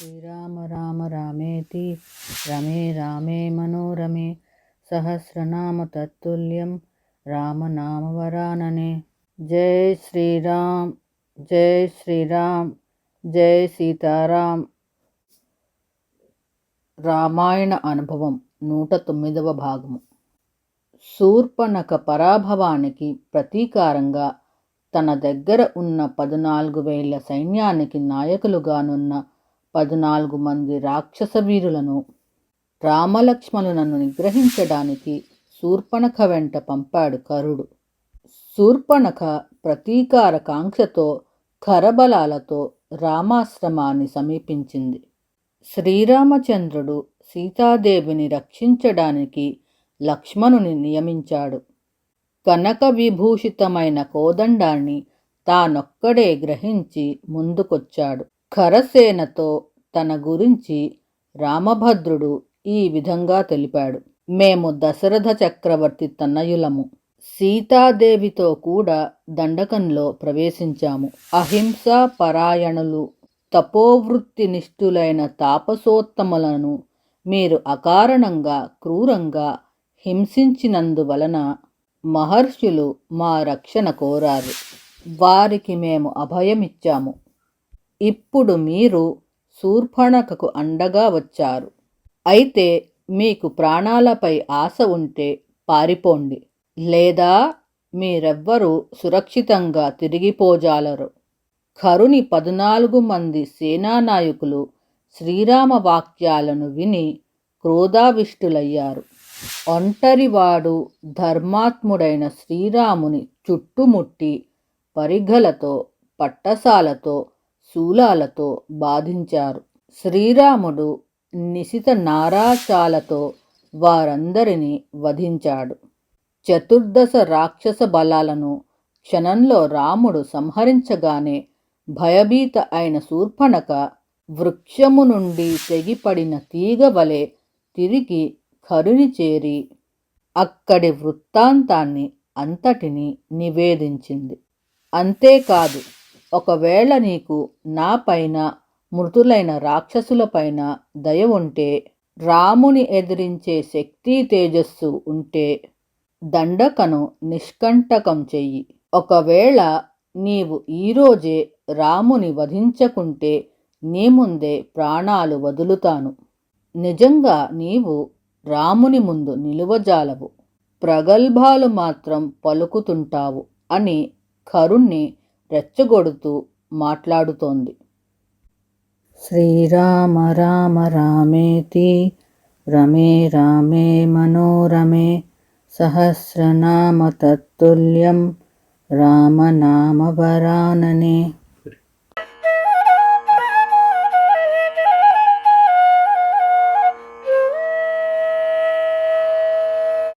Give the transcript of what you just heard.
శ్రీరామ రామ రామేతి రమే రామే మనోరమే సహస్రనామ తత్తుల్యం రామనామవరాననే జై శ్రీరామ్ జై శ్రీరామ్ జై సీతారాం రామాయణ అనుభవం నూట తొమ్మిదవ భాగము. శూర్పణక పరాభవానికి ప్రతీకారంగా తన దగ్గర ఉన్న పద్నాలుగు వేల సైన్యానికి నాయకులుగానున్న పద్నాలుగు మంది రాక్షస వీరులను రామలక్ష్మణులను నిగ్రహించడానికి శూర్పణఖ వెంట పంపాడు కరుడు. శూర్పణఖ ప్రతీకార కాంక్షతో కరబలాలతో రామాశ్రమాన్ని సమీపించింది. శ్రీరామచంద్రుడు సీతాదేవిని రక్షించడానికి లక్ష్మణుని నియమించాడు. కనక విభూషితమైన కోదండాన్ని తానొక్కడే గ్రహించి ముందుకొచ్చాడు. ఖరసేనతో తన గురించి రామభద్రుడు ఈ విధంగా తెలిపాడు. మేము దశరథ చక్రవర్తి తన్నయులము. సీతాదేవితో కూడా దండకంలో ప్రవేశించాము. అహింసా పరాయణులు తపోవృత్తి నిష్ఠులైన తాపసోత్తములను మీరు అకారణంగా క్రూరంగా హింసించినందువలన మహర్షులు మా రక్షణ కోరారు. వారికి మేము అభయమిచ్చాము. ఇప్పుడు మీరు శూర్పణకకు అండగా వచ్చారు. అయితే మీకు ప్రాణాలపై ఆశ ఉంటే పారిపోండి. లేదా మీరెవ్వరూ సురక్షితంగా తిరిగిపోజాలరు కరుని పద్నాలుగు మంది సేనానాయకులు శ్రీరామ వాక్యాలను విని క్రోధావిష్టులయ్యారు. ఒంటరివాడు ధర్మాత్ముడైన శ్రీరాముని చుట్టుముట్టి పరిఘలతో పట్టసాలతో శూలాలతో బాధించారు. శ్రీరాముడు నిశిత నారాచాలతో వారందరినీ వధించాడు. చతుర్దశ రాక్షస బలాలను క్షణంలో రాముడు సంహరించగానే భయభీత అయిన శూర్పణక వృక్షము నుండి తెగిపడిన తీగ వలె తిరిగి కరుని చేరి అక్కడి వృత్తాంతాన్ని అంతటిని నివేదించింది. అంతేకాదు ఒకవేళ నీకు నాపైన మృతులైన రాక్షసులపైన దయ ఉంటే రాముని ఎదిరించే శక్తి తేజస్సు ఉంటే దండకను నిష్కంటకం చెయ్యి. ఒకవేళ నీవు ఈరోజే రాముని వధించకుంటే నీ ముందే ప్రాణాలు వదులుతాను. నిజంగా నీవు రాముని ముందు నిలువజాలవు. ప్రగల్భాలు మాత్రం పలుకుతుంటావు అని కరుణ్ణి రెచ్చగొడుతూ మాట్లాడుతోంది. శ్రీరామ రామ రామేతి రమే రామే మనోరమే సహస్రనామ తత్తుల్యం రామనామవరాననే